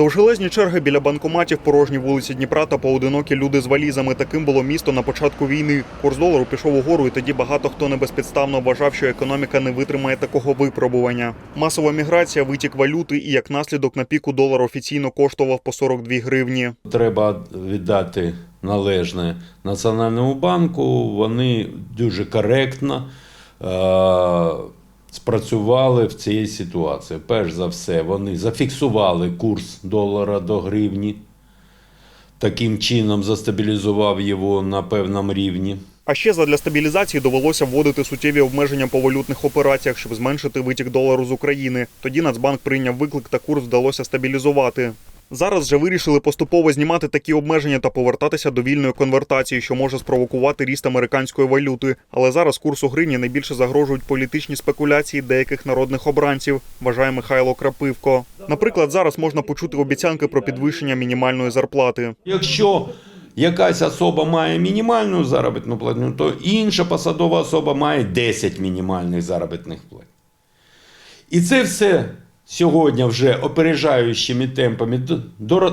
Довжелезні черги біля банкоматів, порожні вулиці Дніпра та поодинокі люди з валізами. Таким було місто на початку війни. Курс долару пішов угору, і тоді багато хто не безпідставно вважав, що економіка не витримає такого випробування. Масова міграція, витік валюти і як наслідок на піку долар офіційно коштував по 42 гривні. Треба віддати належне Національному банку. Вони дуже коректно е- спрацювали в цій ситуації. Перш за все, вони зафіксували курс долара до гривні. Таким чином застабілізував його на певному рівні. А ще задля стабілізації довелося вводити суттєві обмеження по валютних операціях, щоб зменшити витік долару з України. Тоді Нацбанк прийняв виклик та курс вдалося стабілізувати. Зараз же вирішили поступово знімати такі обмеження та повертатися до вільної конвертації, що може спровокувати ріст американської валюти. Але зараз курсу гривні найбільше загрожують політичні спекуляції деяких народних обранців, вважає Михайло Крапивко. Наприклад, зараз можна почути обіцянки про підвищення мінімальної зарплати. Якщо якась особа має мінімальну заробітну платню, то інша посадова особа має 10 мінімальних заробітних плат. І це все сьогодні вже опережаючими темпами до- до-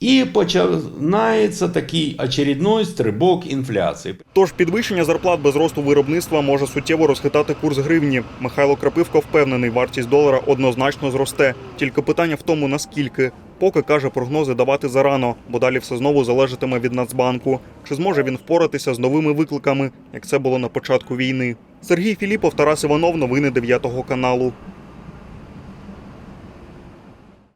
і починається такий очередной стрибок інфляції. Тож підвищення зарплат без росту виробництва може суттєво розхитати курс гривні. Михайло Крапивко впевнений, вартість долара однозначно зросте. Тільки питання в тому, наскільки. Поки каже, прогнози давати зарано, бо далі все знову залежатиме від Нацбанку. Чи зможе він впоратися з новими викликами, як це було на початку війни? Сергій Філіпов, Тарас Іванов, новини 9 каналу.